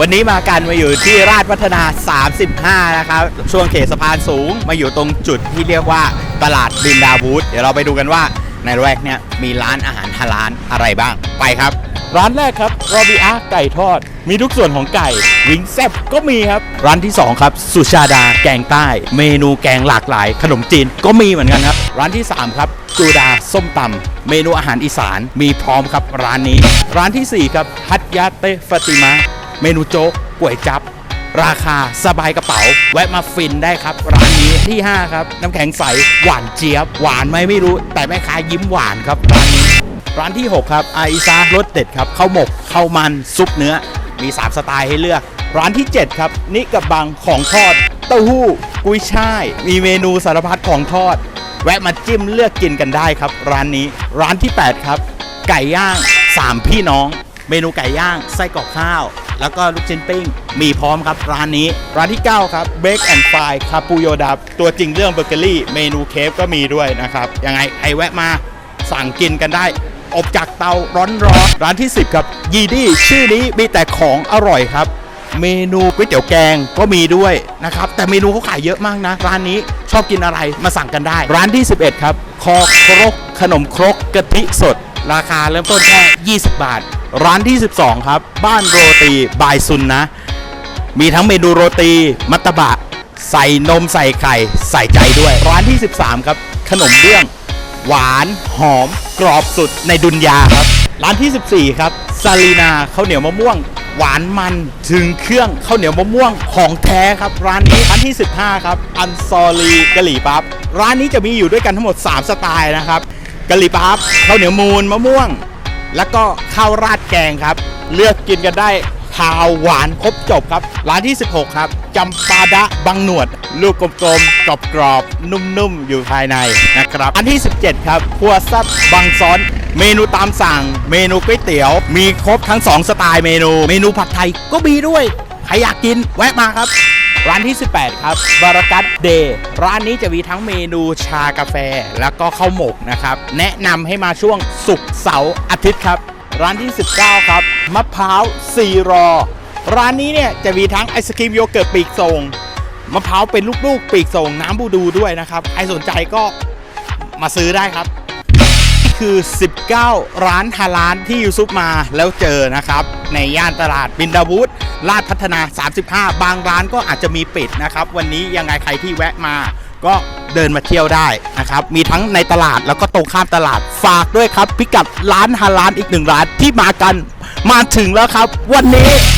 วันนี้มากันมาอยู่ที่ราชพัฒนา 35 นะครับ ช่วงเขตสะพานสูงมาอยู่ตรงจุดที่เรียกว่าตลาดบินดาวูดเดี๋ยวเราไปดูกันว่าในละแวกเนี่ยมีร้านอาหารฮาลาลอะไรบ้างไปครับ ร้านแรกครับรอบิอาไก่ทอด มีทุกส่วนของไก่ วิงแซบก็มีครับ ร้านที่ 2 ครับ สุชาดาแกงใต้ เมนูแกงหลากหลาย ขนมจีนก็มีเหมือนกันครับ ร้านที่ 3 ครับจูดาส้มตำเมนูอาหารอีสานมีพร้อมครับร้านนี้ ร้านทีสี่4 ครับฮัตยาเตฟาติมา เมนูโจ๊กก๋วยจับ ราคาสบายกระเป๋า แวะมาฟินได้ครับ ร้านนี้ที่ 5 ครับ น้ำแข็งใส หวานเจี๊ยบ หวานไหมไม่รู้ แต่แม่ค้ายิ้มหวานครับ ร้านนี้ ร้านที่ 6 ครับอาอิซารสเด็ดครับข้าวหมกข้าวมันซุปเนื้อมี 3 สไตล์ให้เลือก ร้านที่ 7 ครับนิกับบังของทอด เต้าหู้ กุ้ยช่าย มีเมนูสารพัดของทอด แวะมาจิ้มเลือกกินกันได้ครับ ร้านนี้ร้านที่ 8 ครับ ไก่ย่าง 3 พี่น้อง เมนูไก่ย่างไส้กรอกข้าว แล้วก็ลูกชิ้นปิ้ง มีพร้อมครับร้านนี้ ร้านที่ 9 ครับ b a k and Fry คาปูโยดับตัวจริงเรื่องเบเกอรี่ เมนูเคฟก็มีด้วยนะครับ ยังไงใครแวะมาสั่งกินกันได้ อบจากเตาร้อนร้อนๆร้านที่ 10 ครับ ยีดี้ชื่อนี้มีแต่ของอร่อยครับ เมนูก๋วยเตี๋ยวแกงก็มีด้วยนะครับ แต่เมนูเขาขายเยอะมากนะ ร้านนี้ชอบกินอะไรมาสั่งกันได้ ร้านที่ 11 ครับ คอครกขนมครกกะทิสด ราคาเริ่มต้นแค่ 20 บาท ร้านที่ 12 ครับ บ้านโรตีบายซุนนะ มีทั้งเมนูโรตี มัตตบะ ใส่นมใส่ไข่ ใส่ใจด้วย ร้านที่ 13 ครับ ขนมเบื้อง หวานหอม กรอบสุดในดุนยาครับ ร้านที่ 14 ครับซาลีนาข้าวเหนียวมะม่วง หวานมันถึงเครื่องข้าวเหนียวมะม่วงของแท้ครับ ร้านนี้ร้านที่ 15 ครับ อันซอรีกะหรี่ปั๊บร้านนี้จะมีอยู่ด้วยกันทั้งหมด 3 สไตล์นะครับกะหรี่ปั๊บข้าวเหนียวมูนมะม่วง แล้วก็ข้าวราดแกงครับ เลือกกินกันได้ขาวหวานครบจบครับ ร้านที่ 16 ครับจำปาดะบังหนวด ลูกกลมๆกรอบๆนุ่มๆ อยู่ภายในนะครับอันที่ 17 ครับครัวซับบางซ้อนเมนูตามสั่ง เมนูก๋วยเตี๋ยว มีครบทั้ง 2 สไตล์เมนู เมนูผัดไทยก็มีด้วย ใครอยากกินแวะมาครับ ร้านที่ 18 ครับบารากัตเดย์ร้านนี้จะมีทั้งเมนูชากาแฟ แล้วก็ข้าวหมกนะครับ แนะนำให้มาช่วงศุกเสาร์ อาทิตย์ครับ ร้านที่ 19 ครับ มะพร้าวซีรอ ร้านนี้เนี่ยจะมีทั้งไอศครีมโยเกิร์ตปีกทรงมะพร้าวเป็นลูกๆ ปีกทรงน้ำบูดูด้วยนะครับ ใครสนใจก็มาซื้อได้ครับนี่คือ 19 ร้านฮาลานที่ยูซุปมาแล้วเจอนะครับ ในย่านตลาดบินดาวูดลาดพัฒนา 35 บางร้านก็อาจจะมีปิดนะครับ วันนี้ยังไงใครที่แวะมาก็ เดินมาเที่ยวได้นะครับ มีทั้งในตลาดแล้วก็ตรงข้ามตลาดฝากด้วยครับ พิกัดร้านฮาลานอีกหนึ่งร้านที่มากันมาถึงแล้วครับ วันนี้